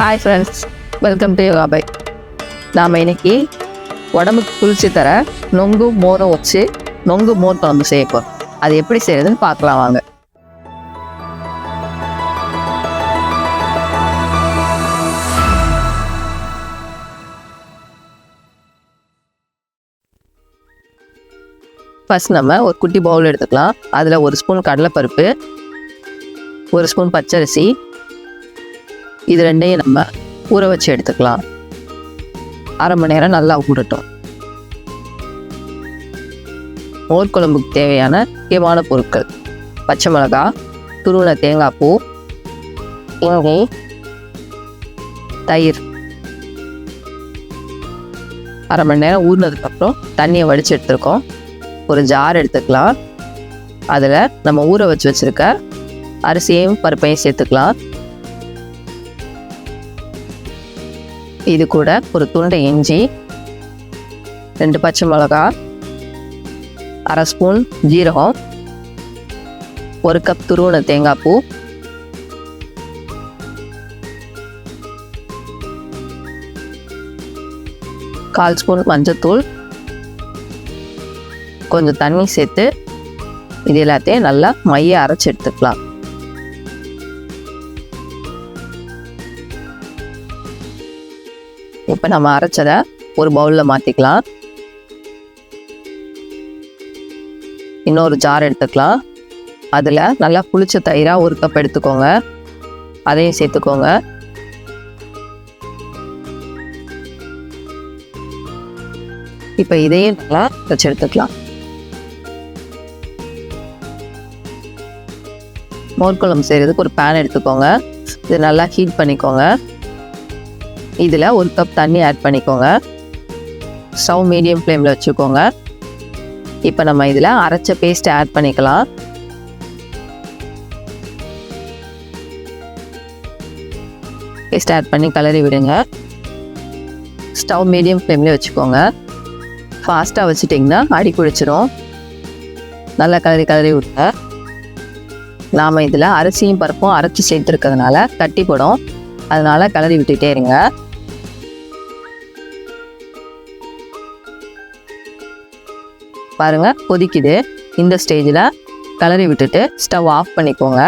Hi friends welcome to yoga by நாம் இன்னைக்கு உடம்புக்கு குளிர்ச்சி தர நொங்கு மோரம் வச்சு நொங்கு மோர் குழம்பு செய்ய போகிறோம் அது எப்படி செய்யறதுன்னு பார்க்கலாம் வாங்க. ஃபர்ஸ்ட் நம்ம ஒரு குட்டி பவுல் எடுத்துக்கலாம். அதில் ஒரு ஸ்பூன் கடலைப்பருப்பு ஒரு ஸ்பூன் பச்சரிசி இது ரெண்டையும் நம்ம ஊற வச்சு எடுத்துக்கலாம். அரை மணி நேரம் நல்லா ஊறட்டும். மோர் குழம்புக்கு தேவையான முக்கியமான பொருட்கள். பச்சை மிளகா துருவன தேங்காய் பூ இஞ்சி தயிர். அரை மணி நேரம் ஊறினதுக்கப்புறம் தண்ணியை வடித்து எடுத்துருக்கோம். ஒரு ஜார் எடுத்துக்கலாம். அதில் நம்ம ஊற வச்சு வச்சுருக்க அரிசியையும் பருப்பையும் சேர்த்துக்கலாம். இது கூட ஒரு துண்டு இஞ்சி ரெண்டு பச்சை மிளகா அரை ஸ்பூன் ஜீரகம் ஒரு கப் துருவன தேங்காய் பூ கால் ஸ்பூன் மஞ்சத்தூள் கொஞ்சம் தண்ணி சேர்த்து இது எல்லாத்தையும் நல்லா மைய அரைச்சி எடுத்துக்கலாம். இப்போ நம்ம அரைச்சதை ஒரு பவுலில் மாற்றிக்கலாம் இன்னொரு ஜார் எடுத்துக்கலாம். அதில் நல்லா புளிச்ச தயிராக ஒரு கப் எடுத்துக்கோங்க. அதையும் சேர்த்துக்கோங்க. இப்போ இதையும் நல்லா வச்சு எடுத்துக்கலாம். மோர் செய்கிறதுக்கு ஒரு பேன் எடுத்துக்கோங்க. இது நல்லா ஹீட் பண்ணிக்கோங்க. இதில் ஒரு கப் தண்ணி ஆட் பண்ணிக்கோங்க. ஸ்டவ் மீடியம் ஃப்ளேமில் வச்சுக்கோங்க. இப்போ நம்ம இதில் அரைச்ச பேஸ்ட்டை ஆட் பண்ணிக்கலாம். பேஸ்ட் ஆட் பண்ணி கலரி விடுங்க. ஸ்டவ் மீடியம் ஃப்ளேம்லேயே வச்சுக்கோங்க. ஃபாஸ்ட்டாக வச்சுட்டிங்கன்னா அடி பிடிச்சிரும் நல்லா கலரி கலரி விடுங்க. நாம் இதில் அரிசியும் பருப்பும் அரைச்சி சேர்த்துருக்கிறதுனால கட்டிப்படும். அதனால் கலரி விட்டுகிட்டே இருங்க. பாருங்கள் கொதிக்குது. இந்த ஸ்டேஜில் கலரி விட்டுட்டு ஸ்டவ் ஆஃப் பண்ணிக்கோங்க.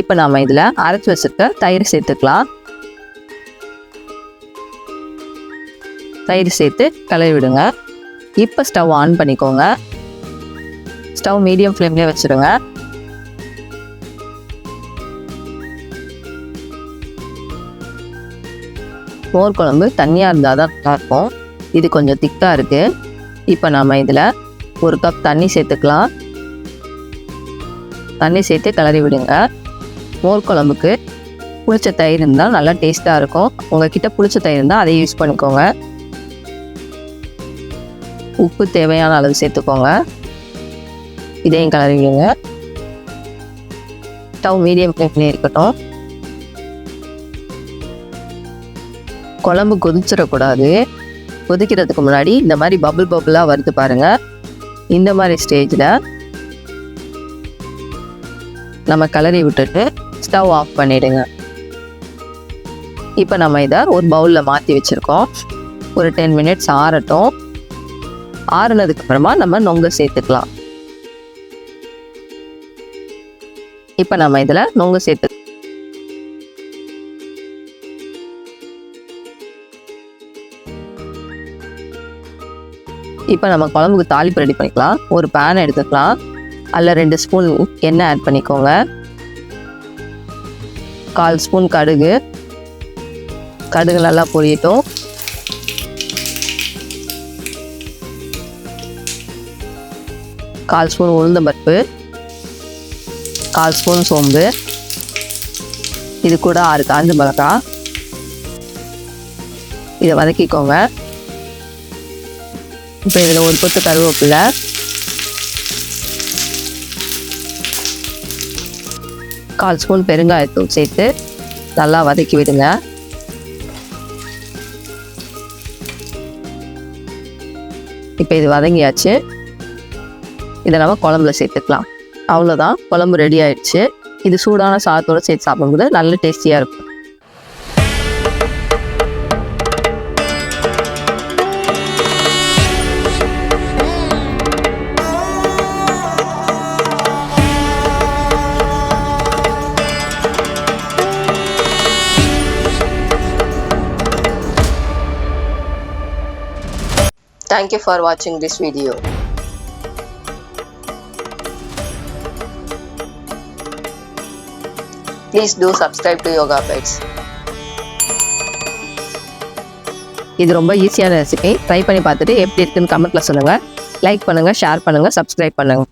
இப்போ நாம் இதில் அரைச்சி வச்சுருக்க தயிர் சேர்த்துக்கலாம். தயிர் சேர்த்து கலரி விடுங்க. இப்போ ஸ்டவ் ஆன் பண்ணிக்கோங்க. ஸ்டவ் மீடியம் ஃப்ளேம்லேயே வச்சுருங்க. மோர் குழம்பு தண்ணியாக இருந்தால் தான் நல்லாயிருக்கும் இது கொஞ்சம் திக்காக இருக்குது இப்போ நாம் இதில் ஒரு கப் தண்ணி சேர்த்துக்கலாம். தண்ணி சேர்த்து கிளறி விடுங்க. மோர் குழம்புக்கு புளிச்ச தயிர் இருந்தால் நல்லா டேஸ்ட்டாக இருக்கும். உங்ககிட்ட புளிச்ச தயிர் இருந்தால் அதை யூஸ் பண்ணிக்கோங்க. உப்பு தேவையான அளவு சேர்த்துக்கோங்க. இதையும் கிளறி விடுங்க. ஸ்டவ் மீடியம் ஃப்ளேம்லேயே இருக்கட்டும். குழம்பு கொதிச்சிடக்கூடாது. கொதிக்கிறதுக்கு முன்னாடி இந்த மாதிரி பபுள் பபுளாக வருது பாருங்க. இந்த மாதிரி ஸ்டேஜில் நம்ம கலரி விட்டுட்டு ஸ்டவ் ஆஃப் பண்ணிடுங்க. இப்போ நம்ம இதை ஒரு பவுலில் மாற்றி வச்சுருக்கோம். ஒரு டென் மினிட்ஸ் ஆறட்டும். ஆறுனதுக்கப்புறமா நம்ம நொங்க சேர்த்துக்கலாம். இப்போ நம்ம இதில் நொங்கு சேர்த்து இப்போ நம்ம குழம்புக்கு தாளிப்பு ரெடி பண்ணிக்கலாம். ஒரு பேன் எடுத்துக்கலாம். அதில் ரெண்டு ஸ்பூன் எண்ணெய் ஆட் பண்ணிக்கோங்க. கால் ஸ்பூன் கடுகு. கடுகு நல்லா பொரியட்டும். கால் ஸ்பூன் உளுந்தம்பருப்பு கால் ஸ்பூன் சோம்பு. இது கூட ஆறு காஞ்ச மிளகா இதை வதக்கிக்கோங்க. இப்போ இதில் ஒரு கொத்து கருவேப்பிலை. கால் ஸ்பூன் பெருங்காயத்தூள் சேர்த்து நல்லா வதக்கி விடுங்க. இப்போ இது வதங்கியாச்சு. இதை நம்ம குழம்புல சேர்த்துக்கலாம். அவ்வளோதான் குழம்பு ரெடி ஆயிடுச்சு. இது சூடான சாதத்தோடு சேர்த்து சாப்பிடும்போது நல்ல டேஸ்டியாக இருக்கும். Thank you for watching this video. Please do subscribe to yoga bytes இது ரொம்ப ஈஸியான ரெசிபி ட்ரை பண்ணி பார்த்துட்டு எப்படி இருக்குன்னு கமெண்ட்டில் சொல்லுங்கள் லைக் பண்ணுங்கள் ஷேர் பண்ணுங்கள் சப்ஸ்கிரைப் பண்ணுங்கள்